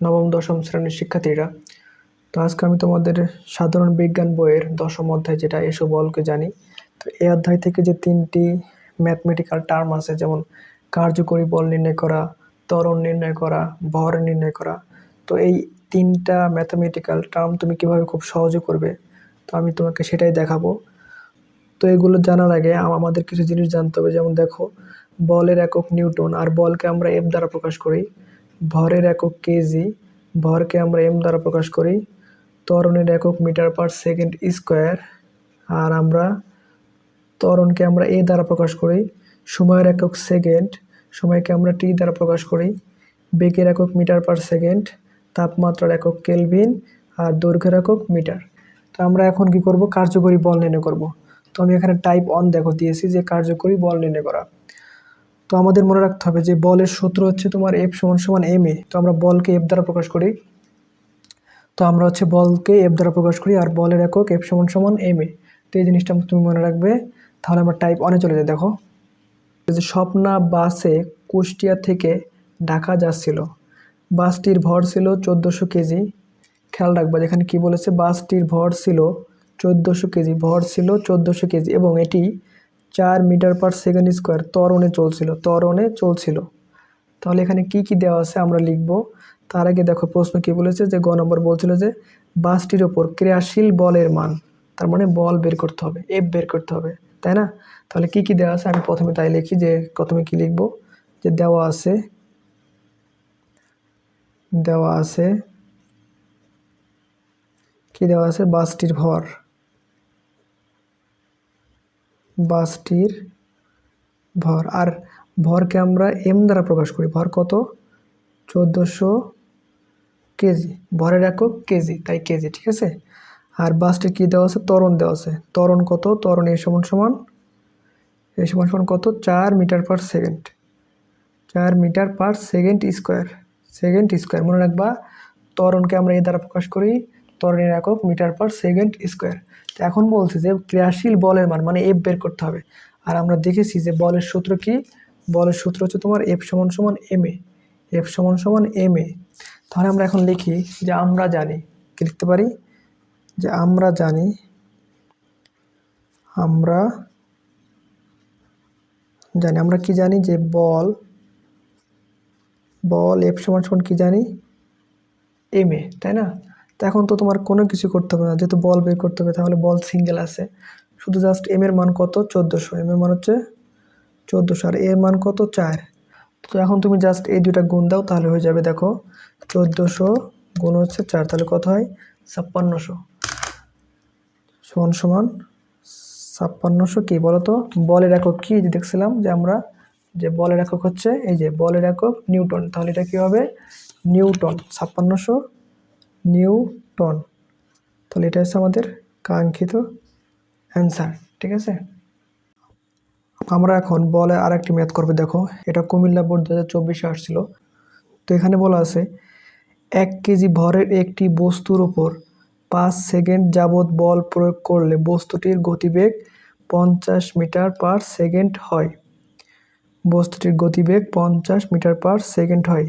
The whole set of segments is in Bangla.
নবম, দশম শ্রেণির শিক্ষার্থীরা। তো আজকে আমি তোমাদের সাধারণ বিজ্ঞান বইয়ের দশম অধ্যায় যেটা, এসো বলকে জানি। তো এই অধ্যায় থেকে যে তিনটি ম্যাথমেটিক্যাল টার্ম আছে, যেমন কার্যকরী বল নির্ণয় করা, ত্বরণ নির্ণয় করা, ভর নির্ণয় করা, তো এই তিনটা ম্যাথমেটিক্যাল টার্ম তুমি কীভাবে খুব সহজে করবে, তো আমি তোমাকে সেটাই দেখাবো। তো এগুলো জানার আগে আমাদের কিছু জিনিস জানতে হবে, যেমন দেখো, বলের একক নিউটন, আর বলকে আমরা এফ দ্বারা প্রকাশ করি। ভরের একক কেজি ভরকে আমরা এম দ্বারা প্রকাশ করি, ত্বরণের একক মিটার পার সেকেন্ড স্কোয়ার, আর আমরা ত্বরণকে আমরা এ দ্বারা প্রকাশ করি, সময়ের একক সেকেন্ড, সময়কে আমরা টি দ্বারা প্রকাশ করি, বেগের একক মিটার পার সেকেন্ড, তাপমাত্রার একক কেলভিন, আর দৈর্ঘ্যের একক মিটার। তো আমরা এখন কি করব? কার্যকরী বল নির্ণয় করব। তো আমি এখানে টাইপ অন দেখো দিয়েছি যে কার্যকরী বল নির্ণয় করা। তো আমাদের মনে রাখতে হবে যে বলের সূত্র হচ্ছে তোমার এফ সমান সমান এম এ তো আমরা বলকে এফ দ্বারা প্রকাশ করি। তো আমরা হচ্ছে বলকে এফ দ্বারা প্রকাশ করি আর বলের একক এফ সমান সমান এম এ তো এই জিনিসটা তুমি মনে রাখবে। তাহলে আমরা টাইপ অনে চলে যাই, দেখো। যে স্বপ্না বাসে কুষ্টিয়া থেকে ঢাকা যাচ্ছিল। বাসটির ভর ছিল চোদ্দোশো কেজি। খেয়াল রাখবা, যেখানে কি বলেছে, বাসটির ভর ছিল চোদ্দোশো কেজি, ভর ছিল চোদ্দোশো কেজি এবং এটি চার মিটার পার সেকেন্ড স্কোয়ার তরণে চলছিল তরণে চলছিল। তাহলে এখানে কি কি দেওয়া আছে আমরা লিখব। তার আগে দেখো, প্রশ্ন কি বলেছে যে গ নম্বর বলছিল যে বাসটির ওপর ক্রিয়াশীল বলের মান, তার মানে বল বের করতে হবে এফ বের করতে হবে, তাই না? তাহলে কি কি দেওয়া আছে? আমি প্রথমে তাই লিখি যে প্রথমে কি লিখব? যে দেওয়া আছে দেওয়া আছে, কি দেওয়া আছে? বাসটির ভর। বাসটির ভর। আর ভরকে আমরা এম দ্বারা প্রকাশ করি। ভর কত? চোদ্দোশো কেজি। ভরের একক কেজি, তাই কেজি, ঠিক আছে? আর বাসটির কী দেওয়া আছে? তরণ দেওয়া আছে। তরণ কত? তরণ এ সমান সমান, এ সমান সমান কত? চার মিটার পার সেকেন্ড। চার meter per second square. Second square, মনে রাখবা তরণকে আমরা এ দ্বারা প্রকাশ করি ত্বরণের একক, মিটার পার সেকেন্ড স্কোয়ার। তো এখন বলছে যে ক্রিয়াশীল বলের মান মানে এফ বের করতে হবে। আর আমরা দেখেছি যে বলের সূত্র কি? বলের সূত্র হচ্ছে তোমার এফ সমান সমান এম এ এফ সমান সমান এম এ তাহলে আমরা এখন লিখি যে আমরা জানি, কি লিখতে পারি? যে আমরা জানি আমরা জানি, আমরা কি জানি যে বল বল এফ সমান সমান কি জানি? এম এ তাই না? তো এখন তো তোমার কোনো কিছু করতে হবে না। যেহেতু বল বের করতে হবে, তাহলে বল সিঙ্গেল আছে। শুধু জাস্ট এম এর মান কত? চোদ্দোশো। এম এর মান হচ্ছে চোদ্দোশো। আর এর মান কত? চার। তো এখন তুমি জাস্ট এই দুটা গুণ দাও, তাহলে হয়ে যাবে দেখো চোদ্দোশো গুণ হচ্ছে চার। তাহলে কত হয়? ছাপ্পান্নশো। সমান সমান ছাপ্পান্নশো কী বলো তো বলের একক কি? যে দেখছিলাম যে আমরা যে বলের একক হচ্ছে, এই যে বলের একক নিউটন। তাহলে এটা কী হবে? নিউটন। ছাপ্পান্নশো নিউটন। তাহলে এটা হচ্ছে আমাদের কাঙ্ক্ষিত অ্যান্সার, ঠিক আছে? আমরা এখন বলে আর একটি ম্যাথ করবে, দেখো। এটা কুমিল্লা বোর্ড দু হাজার চব্বিশে আসছিল। তো এখানে বলা আছে, এক কেজি ভরের একটি বস্তুর উপর পাঁচ সেকেন্ড যাবৎ বল প্রয়োগ করলে বস্তুটির গতিবেগ পঞ্চাশ মিটার পার সেকেন্ড হয়। বস্তুটির গতিবেগ পঞ্চাশ মিটার পার সেকেন্ড হয়।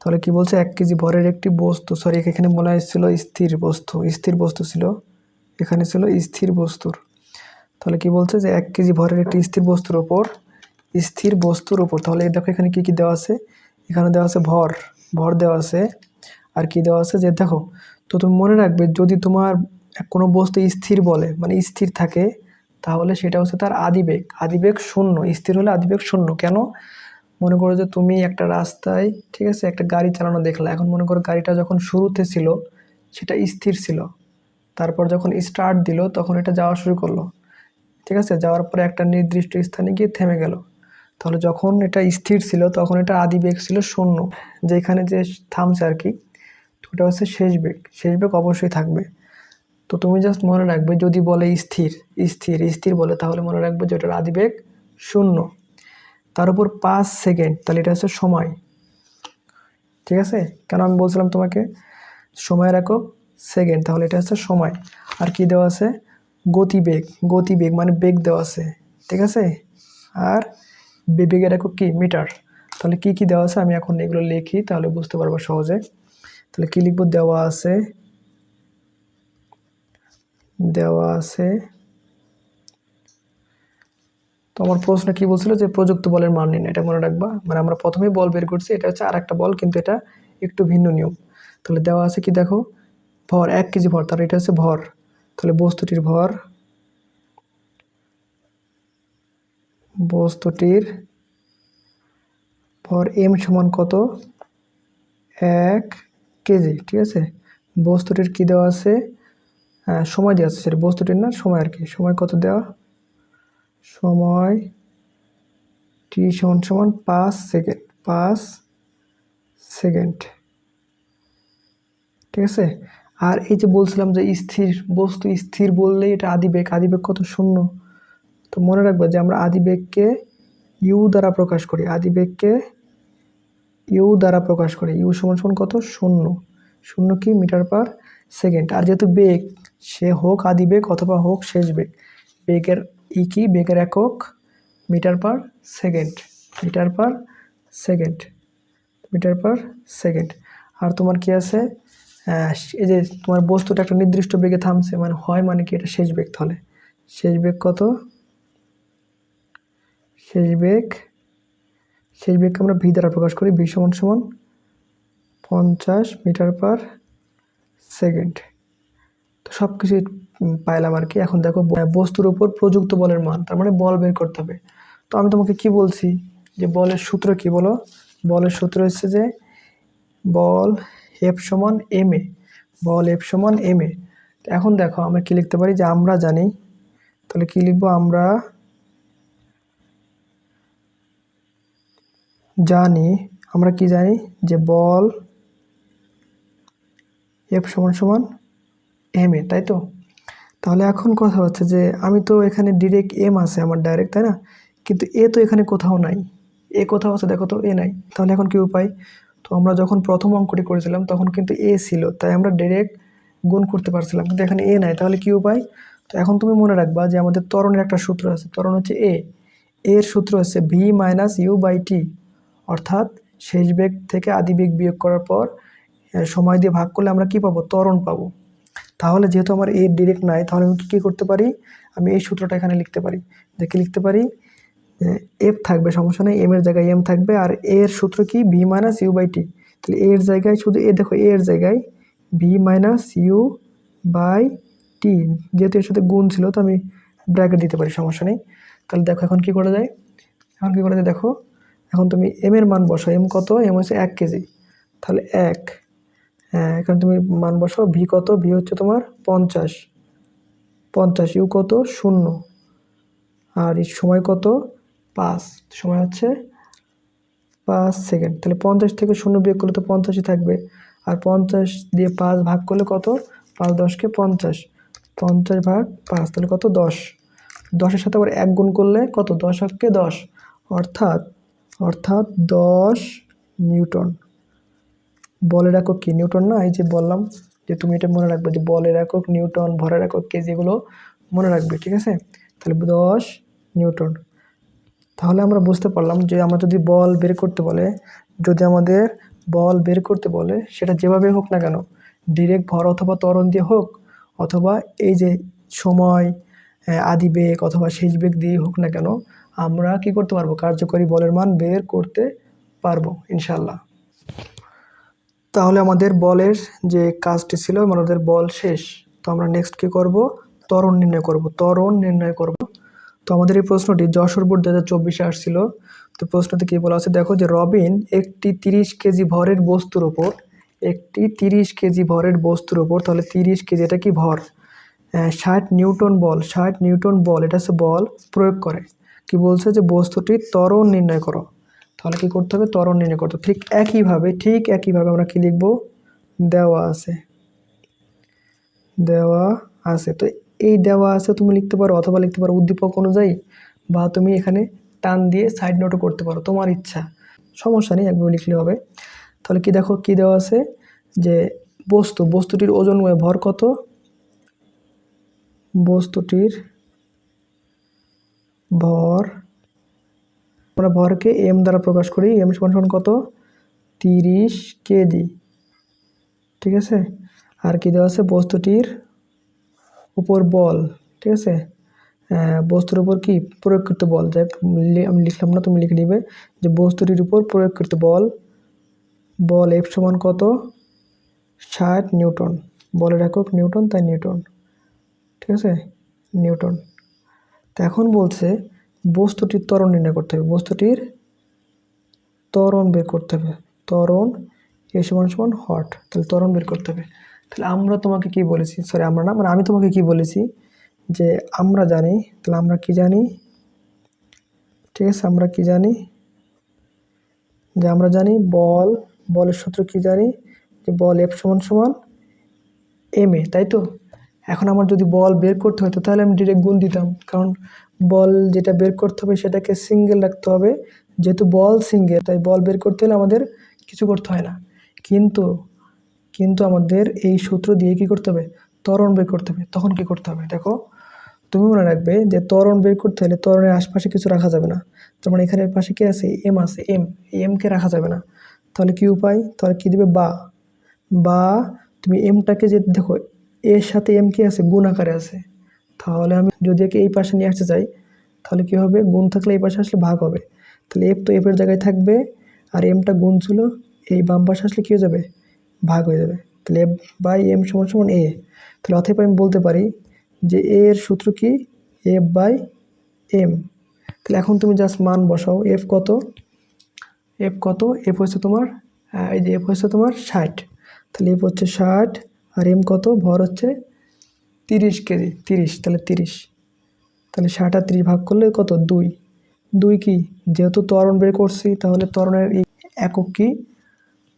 তাহলে কি বলছে? এক কেজি ভরের একটি বস্তু। সরি এখানে বলা হয়েছিল স্থির বস্তু। স্থির বস্তু ছিল। এখানে ছিল স্থির বস্তুর। তাহলে কি বলছে যে এক কেজি ভরের একটি স্থির বস্তুর ওপর, স্থির বস্তুর ওপর। তাহলে দেখো এখানে কি কি দেওয়া আছে? এখানে দেওয়া আছে ভর। ভর দেওয়া আছে। আর কি দেওয়া আছে? যে দেখো, তো তুমি মনে রাখবে, যদি তোমার কোনো বস্তু স্থির বলে মানে স্থির থাকে, তাহলে সেটা হচ্ছে তার আদিবেগ। আদিবেগ শূন্য। স্থির হলে আদিবেগ শূন্য। কেন? মনে করো যে তুমি একটা রাস্তায়, ঠিক আছে, একটা গাড়ি চালানো দেখলা। এখন মনে করো গাড়িটা যখন শুরুতে ছিল, সেটা স্থির ছিল। তারপর যখন স্টার্ট দিল, তখন এটা যাওয়া শুরু করল। ঠিক আছে, যাওয়ার পরে একটা নির্দিষ্ট স্থানে গিয়ে থেমে গেল। তাহলে যখন এটা স্থির ছিল, তখন এটা আদি বেগ ছিল শূন্য। যেখানে যে থামছে আর কি, ওটা হচ্ছে শেষ বেগ। শেষ বেগ অবশ্যই থাকবে। তো তুমি জাস্ট মনে রাখবে, যদি বলে স্থির স্থির স্থির বলে, তাহলে মনে রাখবে যে ওটার আদি বেগ শূন্য। তার উপর পাঁচ সেকেন্ড, তাহলে এটা হচ্ছে সময়। ঠিক আছে? কেন আমি বলছিলাম তোমাকে? সময়ের একক সেকেন্ড, তাহলে এটা হচ্ছে সময়। আর কি দেওয়া আছে? গতিবেগ গতিবেগ মানে বেগ দেওয়া আছে। ঠিক আছে? আর বেবেগের একক কি? মিটার। তাহলে কি কি দেওয়া আছে? আমি এখন এগুলো লিখি, তাহলে বুঝতে পারব সহজে। তাহলে কী লিখব? দেওয়া আছে দেওয়া আছে তো আমার প্রশ্ন কি বলছিল যে প্রযুক্ত বলের মান নিন এটা মনে রাখবা? মানে আমরা প্রথমেই বল বের করছি এটা হচ্ছে আর একটা বল কিন্তু এটা একটু ভিন্ন নিয়ম। তাহলে দেওয়া আছে কি দেখো? ভর এক কেজি ভর তাহলে এটা হচ্ছে ভর। তাহলে বস্তুটির ভর বস্তুটির ভর এম সমান কত? এক কেজি ঠিক আছে? বস্তুটির কি দেওয়া আছে? হ্যাঁ, সময় দেওয়া আছে সেটা বস্তুটির না সময় আর কি। সময় কত দেওয়া? সময় টি সমান সমান পাঁচ সেকেন্ড পাঁচ সেকেন্ড ঠিক আছে? আর এই যে বলছিলাম যে স্থির, বস্তু স্থির বললেই এটা আদিবেগ আদিবেগ কত? শূন্য। তো মনে রাখবে যে আমরা আদিবেগকে ইউ দ্বারা প্রকাশ করি, আদিবেগকে ইউ দ্বারা প্রকাশ করি। ইউ সমান সমান কত? শূন্য। শূন্য কি? Metre per second. আর যেহেতু বেগ, সে হোক আদিবেগ অথবা হোক শেষ বেগ, বেগের ই কি? বেগের একক metre per second. Metre per second. Metre per second. আর তোমার কি আছে? এই যে তোমার বস্তুটা একটা নির্দিষ্ট বেগে থামছে মানে হয় মানে কি? এটা শেষ বেগ তাহলে। শেষ বেগ কত? শেষ বেগ, শেষ বেগকে আমরা ভি দ্বারা প্রকাশ করি। ভি সমান সমান পঞ্চাশ মিটার পার সেকেন্ড। তো সব কিছুই পাইলাম আর কি। এখন দেখো বস্তুর উপর প্রযুক্ত বলের মান, তার মানে বল বের করতে হবে। তো আমি তোমাকে কি বলছি? যে বলের সূত্র কি বলো? বলের সূত্র হচ্ছে যে বল এফ সমান এম এ বল এফ সমান এম এ এখন দেখো, আমরা কি লিখতে পারি? যে আমরা জানি, তাহলে কি লিখব আমরা? জানি, আমরা কি জানি? যে বল এফ সমান সমান এম এ তাই তো? তাহলে এখন কথা হচ্ছে যে আমি তো এখানে ডিরেক্ট এম আছে আমার ডাইরেক্ট তাই না? কিন্তু এ তো এখানে কোথাও নাই। এ কোথাও আছে, দেখো তো এ নাই। তাহলে এখন কি উপায়? তো আমরা যখন প্রথম অঙ্কটি করেছিলাম, তখন কিন্তু এ ছিল। তাই আমরা ডিরেক্ট গুণ করতে পারছিলাম, কিন্তু এখানে এ নাই। তাহলে কি উপায়? তো এখন তুমি মনে রাখবা যে আমাদের ত্বরণের একটা সূত্র আছে। তরণ হচ্ছে এ এর সূত্র হচ্ছে V minus U by T অর্থাৎ শেষ বেগ থেকে আদি বেগ বিয়োগ করার পর সময় দিয়ে ভাগ করলে আমরা কি পাবো? ত্বরণ পাবো। তাহলে যেহেতু আমার এ ডিরেক্ট নাই, তাহলে আমি কী করতে পারি? আমি এই সূত্রটা এখানে লিখতে পারি। দেখে লিখতে পারি? এফ থাকবে, সমস্যা নেই এম এর জায়গায় এম থাকবে, আর এর সূত্র কি? V minus U by T তাহলে এর জায়গায় শুধু এ দেখো এর জায়গায় V minus U by T যেহেতু এর সাথে গুণ ছিল, তো আমি ব্র্যাকেট দিতে পারি, সমস্যা নেই। তাহলে দেখো এখন কি করা যায়? এখন কি করা যায়? দেখো, এখন তুমি এম এর মান বসো এম কত? এম হচ্ছে এক কেজি। তাহলে এক এখানে তুমি মান বসাও ভি কত? ভি হচ্ছে তোমার পঞ্চাশ। পঞ্চাশ ইউ কত? শূন্য। আর এই সময় কত? পাঁচ। সময় হচ্ছে পাঁচ সেকেন্ড। তাহলে পঞ্চাশ থেকে শূন্য বিয়োগ করলে তো পঞ্চাশই থাকবে। আর পঞ্চাশ দিয়ে পাঁচ ভাগ করলে কত? পাঁচ দশকে পঞ্চাশ। পঞ্চাশ ভাগ পাঁচ, তাহলে কত? দশ। দশের সাথে আবার এক গুণ করলে কত? দশ হককে দশ? অর্থাৎ অর্থাৎ দশ নিউটন। বলের একক কি? নিউটন না? এই যে বললাম যে তুমি এটা মনে রাখবে যে বলের একক, নিউটন, ভরের একক কেজি এগুলো মনে রাখবে, ঠিক আছে? তাহলে দশ নিউটন। তাহলে আমরা বুঝতে পারলাম যে আমরা যদি বল বের করতে বলে, যদি আমাদের বল বের করতে বলে, সেটা যেভাবে হোক না কেন, ডিরেক্ট ভর অথবা ত্বরণ দিয়ে হোক, অথবা এই যে সময় আদি বেগ অথবা শেষ বেগ দিয়ে হোক না কেন, আমরা কি করতে পারব? কার্যকরী বলের মান বের করতে পারব ইনশাল্লাহ তাহলে আমাদের বলের যে কাজটি ছিল আমাদের বল শেষ। তো আমরা নেক্সট কি করব? ত্বরণ নির্ণয় করব। ত্বরণ নির্ণয় করব। তো আমাদের এই প্রশ্নটি যশোর বোর্ড দু হাজার চব্বিশে আসছিল। তো প্রশ্নতে কী বলা আছে? দেখো যে রবিন একটি তিরিশ কেজি ভরের বস্তুর ওপর একটি তিরিশ কেজি ভরের বস্তুর ওপর তাহলে তিরিশ কেজি এটা কি ভর? ষাট নিউটন বল। ষাট নিউটন বল, এটা হচ্ছে বল প্রয়োগ করে। কি বলছে? যে বস্তুটি ত্বরণ নির্ণয় করো। তাহলে কি করতে হবে? ত্বরণ নির্ণয় করতে ঠিক একইভাবে ঠিক একইভাবে আমরা কি লিখব? দেওয়া আছে। দেওয়া আছে। তো এই দেওয়া আছে তুমি লিখতে পারো অথবা লিখতে পারো উদ্দীপক অনুযায়ী বা তুমি এখানে টান দিয়ে সাইড নোটও করতে পারো, তোমার ইচ্ছা। সমস্যা নেই, একভাবে লিখলে হবে। তাহলে কি দেখো, কি দেওয়া আছে? যে বস্তু, বস্তুটির ওজন ভর কত? বস্তুটির ভর আমরা ভরকে এম দ্বারা প্রকাশ করি। এম সমান সমান কত? তিরিশ কেজি। ঠিক আছে? আর কি দেওয়া আছে? বস্তুটির উপর বল। ঠিক আছে? বস্তুর উপর কি? প্রয়োগকৃত বল। যাই আমি লিখলাম না, তুমি লিখে নিবে যে বস্তুটির উপর প্রয়োগকৃত বল। বল এফ সমান কত? ষাট নিউটন। বলের একক নিউটন তাই নিউটন। ঠিক আছে? নিউটন। তো এখন বলছে বস্তুটির ত্বরণ নির্ণয় করতে হবে। বস্তুটির ত্বরণ বের করতে হবে। ত্বরণ এ সমান সমান হট। তাহলে ত্বরণ বের করতে হবে। তাহলে আমরা তোমাকে কি বলেছি? সরি আমরা না মানে আমি তোমাকে কি বলেছি? যে আমরা জানি, তাহলে আমরা কি জানি? ঠিক আছে, আমরা কি জানি? যে আমরা জানি বল, বলের সূত্র কি জানি? যে বল এফ সমান সমান এম এ তাই তো? এখন আমার যদি বল বের করতে হতো তাহলে আমি ডিরেক্ট গুণ দিতাম। কারণ বল যেটা বের করতে হবে, সেটাকে সিঙ্গেল রাখতে হবে। যেহেতু বল সিঙ্গেল তাই বল বের করতে হলে আমাদের কিছু করতে হয় না। কিন্তু কিন্তু আমাদের এই সূত্র দিয়ে কি করতে হবে? ত্বরণ বের করতে হবে। তখন কি করতে হবে? দেখো, তুমি মনে রাখবে যে ত্বরণ বের করতে হলে ত্বরণের আশপাশে কিছু রাখা যাবে না। তার মানে এখানে পাশে কি আছে? এম আছে এম এমকে রাখা যাবে না। তাহলে কি উপায়? তাহলে কি দিবে? বা। বা, তুমি এমটাকে যে, দেখো এর সাথে এম কি আছে, গুণ আকারে আছে। তাহলে আমি যদি একে এই পাশে নিয়ে আসতে চাই, তাহলে কি হবে? গুণ থাকলে এই পাশে আসলে ভাগ হবে। তাহলে এফ তো এফের জায়গায় থাকবে, আর এমটা গুণ ছিল, এই বাম পাশে আসলে কী হয়ে যাবে? ভাগ হয়ে যাবে। তাহলে এফ বাই এম সমান সমান এ তাহলে অতএব আমি বলতে পারি যে এ এর সূত্র কি? এফ বাই এম তাহলে এখন তুমি জাস্ট মান বসাও। এফ কত? এফ কত? এফ হচ্ছে তোমার এই যে এফ হচ্ছে তোমার ষাট। তাহলে এফ হচ্ছে ষাট আর এম কত? ভর হচ্ছে তিরিশ কেজি তিরিশ তাহলে তিরিশ। তাহলে ষাট আর তিরিশ ভাগ করলে কত? দুই। দুই কি? যেহেতু ত্বরণ বের করছি তাহলে ত্বরণের একক কি?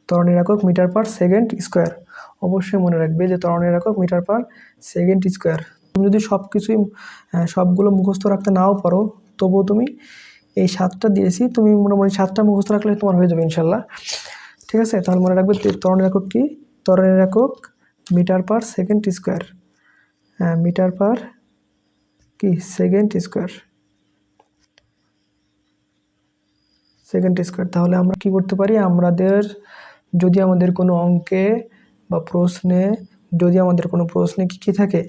ত্বরণের একক মিটার পার সেকেন্ড স্কোয়ার। অবশ্যই মনে রাখবে যে ত্বরণের একক মিটার পার সেকেন্ড স্কোয়ার। তুমি যদি সব কিছুই আহ, সবগুলো মুখস্থ রাখতে নাও পারো তবুও তুমি এই সাতটা দিয়েছি তুমি মোটামুটি সাতটা মুখস্থ রাখলে তোমার হয়ে যাবে ইনশাল্লাহ। ঠিক আছে? তাহলে মনে রাখবে ত্বরণের একক কি? ত্বরণের একক metre per second square. Metre per কি? Second square. Second square. তাহলে আমরা কি করতে পারি? আমাদের, যদি আমাদের কোনো অঙ্কে বা প্রশ্নে, যদি আমাদের কোনো প্রশ্নে কি কী থাকে?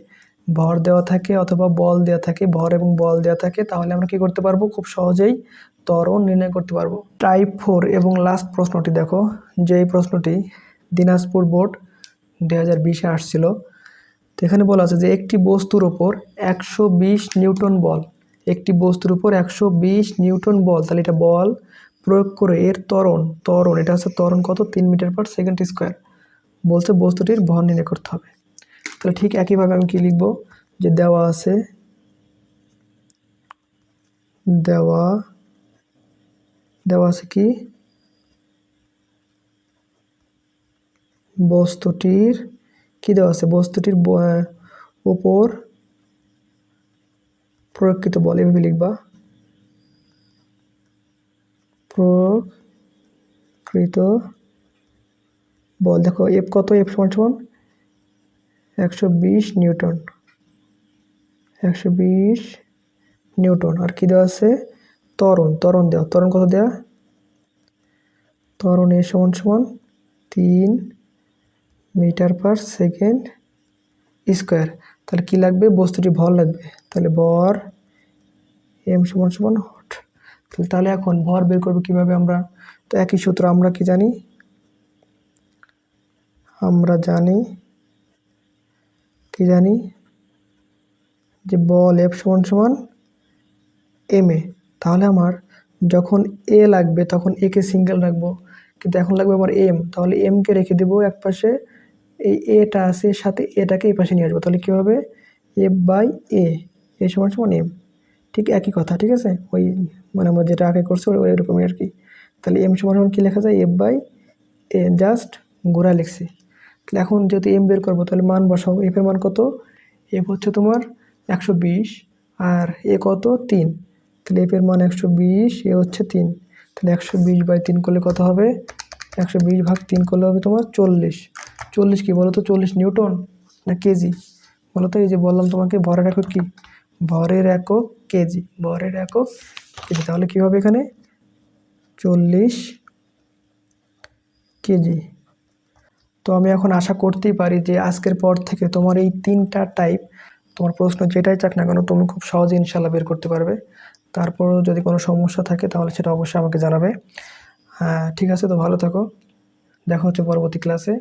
ভর দেওয়া থাকে অথবা বল দেওয়া থাকে, ভর এবং বল দেওয়া থাকে, তাহলে আমরা কি করতে পারব? খুব সহজেই ত্বরণ নির্ণয় করতে পারব। টাইপ ফোর এবং লাস্ট প্রশ্নটি দেখো। যে প্রশ্নটি দিনাজপুর বোর্ড দু হাজার বিশে আসছিল। এখানে বলা আছে যে একটি বস্তুর ওপর একশো বিশ নিউটন বল, একটি বস্তুর উপর একশো বিশ নিউটন বল, তাহলে এটা বল প্রয়োগ করে এর ত্বরণ ত্বরণ, এটা হচ্ছে ত্বরণ কত? তিন মিটার পার সেকেন্ড স্কোয়ার। বলছে বস্তুটির ভর নির্ণয় করতে হবে। তাহলে ঠিক একইভাবে আমি কি লিখব? যে দেওয়া আছে, দেওয়া দেওয়া আছে কি? বস্তুটির, কি দেওয়া আছে? বস্তুটির উপর প্রয়োগকৃত বল, এভাবে লিখবা। প্রয়োগকৃত বল, দেখো এফ কত? এফ সমান সমান একশো বিশ নিউটন। একশো বিশ নিউটন। আর কি দেওয়া আছে? তরণ ত্বরণ দেওয়া। ত্বরণ কত দেওয়া ত্বরণ এ সমান সমান তিন মিটার পার সেকেন্ড স্কোয়ার। তাহলে কি লাগবে? বস্তুটি ভর লাগবে। তাহলে ভর এম সমান সমান হট। তাহলে তাহলে এখন ভর বের করব কীভাবে আমরা? তো একই সূত্র আমরা কি জানি? আমরা জানি কি জানি? যে বল এফ সমান সমান এম এ। তাহলে আমার যখন এ লাগবে, তখন একে সিঙ্গেল রাখব। কিন্তু এখন লাগবে আমার এম। তাহলে এমকে রেখে দেবো এক পাশে এই এটা আছে, সাথে এটাকে এই পাশে নিয়ে আসব। তাহলে কী হবে? এফ বাই এ এ সমান সমান এম। ঠিক একই কথা, ঠিক আছে? ওই মানে আমরা যেটা আগে করছি, ওই ওইরকমই আর কি। তাহলে এম সমান সমান কী লেখা যায়? এফ বাই এ, জাস্ট গোড়া লিখছি। তাহলে এখন যেহেতু এম বের করব, তাহলে মান বসাও। এফ এর মান কত? এফ হচ্ছে তোমার একশো বিশ, আর এ কত? তিন। তাহলে এফ এর মান একশো বিশ, এ হচ্ছে তিন। তাহলে একশো বিশ বাই তিন করলে কত হবে? একশো বিশ ভাগ তিন করলে হবে তোমার চল্লিশ। চল্লিশ কি বলো তো? চল্লিশ নিউটন না কেজি? বলো তো এই যে বললাম তোমাকে, ভরের একক কি? ভরের একক কেজি। ভরের একক কেজি। তাহলে কী হবে এখানে? চল্লিশ কেজি। তো আমি এখন আশা করতেই পারি যে আজকের পর থেকে তোমার এই তিনটা টাইপ তোমার প্রশ্ন যেটাই চাক না কেন, তুমি খুব সহজে ইনশাল্লাহ বের করতে পারবে। তারপরও যদি কোনো সমস্যা থাকে তাহলে সেটা অবশ্যই আমাকে জানাবে। হ্যাঁ ঠিক আছে তো ভালো থাকো। দেখা হচ্ছে পরবর্তী ক্লাসে